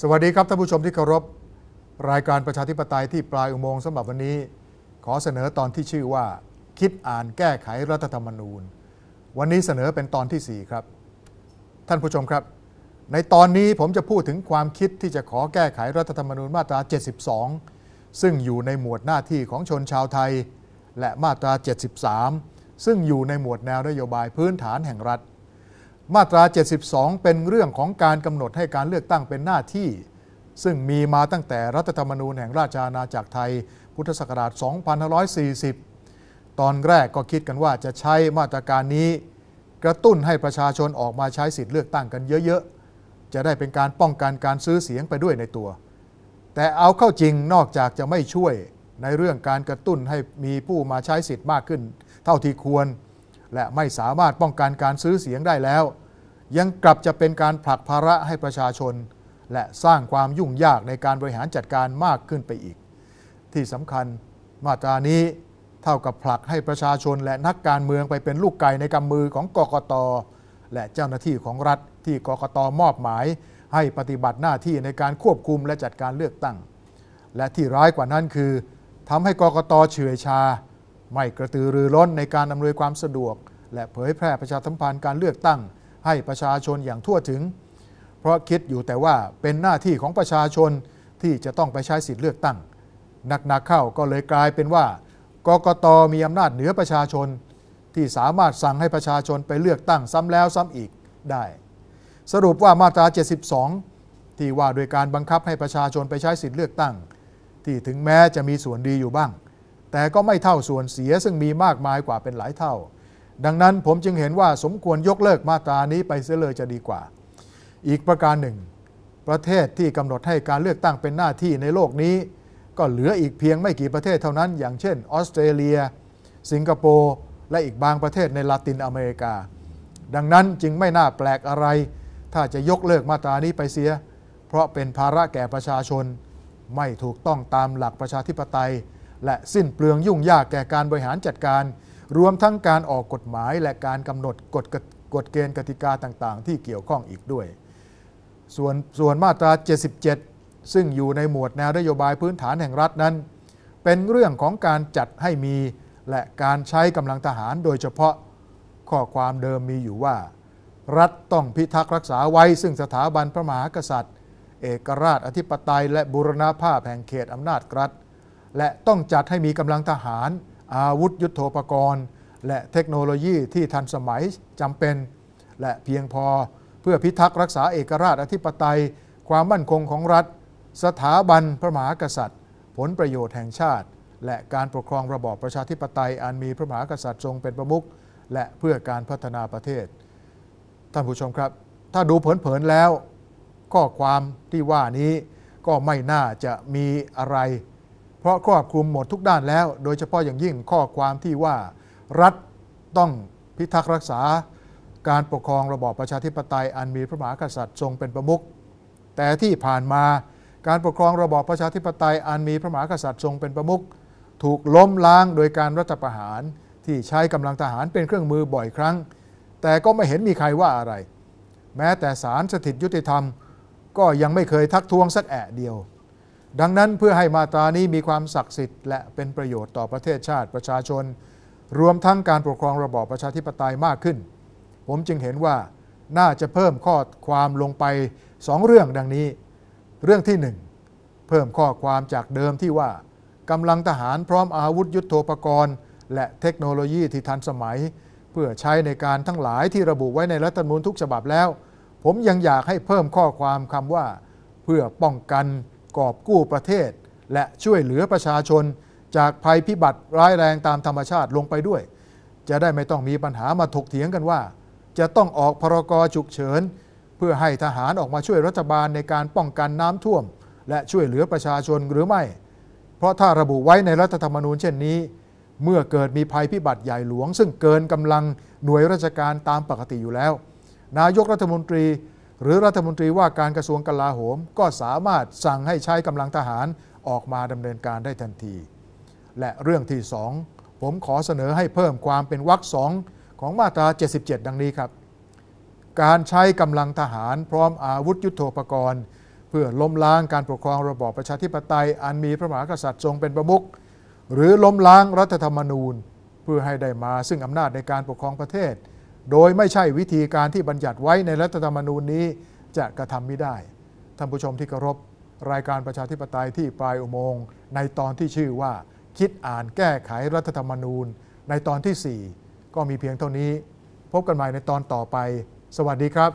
สวัสดีครับท่านผู้ชมที่เคารพรายการประชาธิปไตยที่ปลายอุโมงค์สำหรับวันนี้ ขอเสนอตอนที่ชื่อว่า คิดอ่านแก้ไขรัฐธรรมนูญ วันนี้เสนอเป็นตอนที่ 4 ครับ ท่านผู้ชมครับ ในตอนนี้ผมจะพูดถึงความคิดที่จะขอแก้ไขรัฐธรรมนูญมาตรา 72 ซึ่งอยู่ในหมวดหน้าที่ของชนชาวไทย และมาตรา 73 ซึ่งอยู่ในหมวดแนวนโยบายพื้นฐานแห่งรัฐ มาตรา 72 เป็นเรื่องของการกำหนดให้การเลือกตั้งเป็นหน้าที่ ซึ่งมีมาตั้งแต่รัฐธรรมนูญแห่งราชอาณาจักรไทย พุทธศักราช 2540 ตอนแรกก็คิดกันว่าจะใช้มาตรการนี้ กระตุ้นให้ประชาชนออกมาใช้สิทธิ์เลือกตั้งกันเยอะๆ จะได้เป็นการป้องกันการซื้อเสียงไปด้วยในตัว แต่เอาเข้าจริงนอกจากจะไม่ช่วยในเรื่องการกระตุ้นให้มีผู้มาใช้สิทธิ์มากขึ้น เท่าที่ควร และไม่สามารถป้องกันการซื้อเสียงได้แล้ว ยังกลับจะเป็นการผลักภาระให้ประชาชน และสร้างความยุ่งยากในการบริหารจัดการมากขึ้นไปอีก ที่สำคัญมาตรานี้เท่ากับผลักให้ประชาชนและนักการเมืองไปเป็นลูกไก่ในกำมือของกกต และเจ้าหน้าที่ของรัฐที่กกตมอบหมาย ให้ปฏิบัติหน้าที่ในการควบคุมและจัดการเลือกตั้ง และที่ร้ายกว่านั้นคือทำให้กกตเฉื่อยชา ไม่กระตือรือร้นในการอำนวยความสะดวก และเผยแพร่ประชาสัมพันธ์การเลือกตั้ง ให้ประชาชนอย่างทั่วถึง เพราะคิดอยู่แต่ว่าเป็นหน้าที่ของประชาชนที่จะต้องไปใช้สิทธิเลือกตั้งหนักๆเข้าก็เลยกลายเป็นว่ากกตมีอำนาจเหนือประชาชน ที่สามารถสั่งให้ประชาชนไปเลือกตั้งซ้ำแล้วซ้ำอีกได้ สรุปว่ามาตรา 72 ที่ว่าโดยการบังคับให้ประชาชนไปใช้สิทธิเลือกตั้ง ที่ถึงแม้จะมีส่วนดีอยู่บ้าง แต่ก็ไม่เท่าส่วนเสียซึ่งมีมากมายกว่าเป็นหลายเท่า ดังนั้นผมจึงเห็นว่าสมควรยกเลิกมาตรานี้ไปเสียเลยจะดีกว่า อีกประการหนึ่ง ประเทศที่กำหนดให้การเลือกตั้งเป็นหน้าที่ในโลกนี้ ก็เหลืออีกเพียงไม่กี่ประเทศเท่านั้น อย่างเช่น ออสเตรเลีย สิงคโปร์และอีกบางประเทศในลาตินอเมริกา ดังนั้นจึงไม่น่าแปลกอะไร ถ้าจะยกเลิกมาตรานี้ไปเสีย เพราะเป็นภาระแก่ประชาชน ไม่ถูกต้องตามหลักประชาธิปไตย และสิ้นเปลืองยุ่งยากแก่การบริหารจัดการ รวมทั้งการออกกฎหมายและการกำหนดกฎกฎเกณฑ์กติกาต่างๆ ที่เกี่ยวข้องอีกด้วย ส่วนส่วนมาตรา 77 ซึ่งอยู่ในหมวดแนวนโยบายพื้นฐานแห่งรัฐนั้น เป็นเรื่องของการจัดให้มีและการใช้กำลังทหารโดยเฉพาะข้อความเดิมมีอยู่ว่า รัฐต้องพิทักษ์รักษาไว้ ซึ่งสถาบันพระมหากษัตริย์ เอกราชอธิปไตยและบูรณาภาพแห่งเขตอำนาจรัฐ และต้องจัดให้มีกำลังทหาร อาวุธยุโทโธปกรณ์ และเทคโนโลยีที่ทันสมัยจำเป็น และเพียงพอเพื่อพิทักษ์รักษาเอกราชอธิปไตย ความมั่นคงของรัฐ สถาบันพระมหากษัตริย์ ผลประโยชน์แห่งชาติ และการปกครองระบอบประชาธิปไตยอันมีพระมหากษัตริย์ทรงเป็นประมุขและเพื่อการพัฒนาประเทศ ท่านผู้ชมครับ ถ้าดูเผินๆแล้ว ข้อความที่ว่านี้ก็ไม่น่าจะมีอะไร เพราะครอบคลุมหมดทุกด้านแล้ว โดยเฉพาะอย่างยิ่งข้อความที่ว่ารัฐต้องพิทักษ์รักษาการปกครองระบอบประชาธิปไตยอันมีพระมหากษัตริย์ทรงเป็นประมุขแต่ที่ผ่านมาการปกครองระบอบประชาธิปไตยอันมีพระมหากษัตริย์ทรงเป็นประมุขถูกล้มล้างโดยการรัฐประหารที่ใช้กำลังทหารเป็นเครื่องมือบ่อยครั้ง แต่ก็ไม่เห็นมีใครว่าอะไร แม้แต่ศาลสถิตยุติธรรม ก็ยังไม่เคยทักท้วงสักแอะเดียว ดังนั้นเพื่อให้มาตรานี้มีความศักดิ์สิทธิ์และเป็นประโยชน์ต่อประเทศชาติประชาชน รวมทั้งการปกครองระบอบประชาธิปไตยมากขึ้น ผมจึงเห็นว่าน่าจะเพิ่มข้อความลงไปสองเรื่องดังนี้ เรื่องที่หนึ่งเพิ่มข้อความจากเดิมที่ว่ากำลังทหารพร้อมอาวุธยุโทโธปกรณ์ และเทคโนโลยีที่ทันสมัย เพื่อใช้ในการทั้งหลายที่ระบุไว้ในรัฐธรรมนูญทุกฉบับแล้ว ผมยังอยากให้เพิ่มข้อความคำว่า เพื่อป้องกัน กอบกู้ประเทศ และช่วยเหลือประชาชน จากภัยพิบัติร้ายแรงตามธรรมชาติลงไปด้วย จะได้ไม่ต้องมีปัญหามาถกเถียงกันว่า จะต้องออกพรกฉุกเฉิน เพื่อให้ทหารออกมาช่วยรัฐบาลในการป้องกันน้ำท่วม และช่วยเหลือประชาชนหรือไม่ เพราะถ้าระบุไว้ในรัฐธรรมนูญเช่นนี้ เมื่อเกิดมีภัยพิบัติใหญ่หลวง ซึ่งเกินกำลังหน่วยราชการตามปกติอยู่แล้ว นายกรัฐมนตรี หรือรัฐมนตรีว่าการกระทรวงกลาโหม ก็สามารถสั่งให้ใช้กำลังทหารออกมาดำเนินการได้ทันที และเรื่องที่สองผมขอเสนอให้เพิ่มความเป็นวรรคสองของมาตรา 77 ดังนี้ครับ การใช้กำลังทหารพร้อมอาวุธยุโทโธปกรณ์ เพื่อล้มล้างการปกครองระบอบประชาธิปไตย อันมีพระมหากษัตริย์ทรงเป็นประมุขหรือล้มล้างรัฐธรรมนูญ เพื่อให้ได้มาซึ่งอำนาจในการปกครองประเทศ โดยไม่ใช่วิธีการที่บัญญัติไว้ในรัฐธรรมนูญนี้จะกระทำไม่ได้ ท่านผู้ชมที่เคารพรายการประชาธิปไตยที่ปลายอุโมงค์ในตอนที่ชื่อว่า คิดอ่านแก้ไขรัฐธรรมนูญ ในตอนที่ 4 ก็มีเพียงเท่านี้ พบกันใหม่ในตอนต่อไป สวัสดีครับ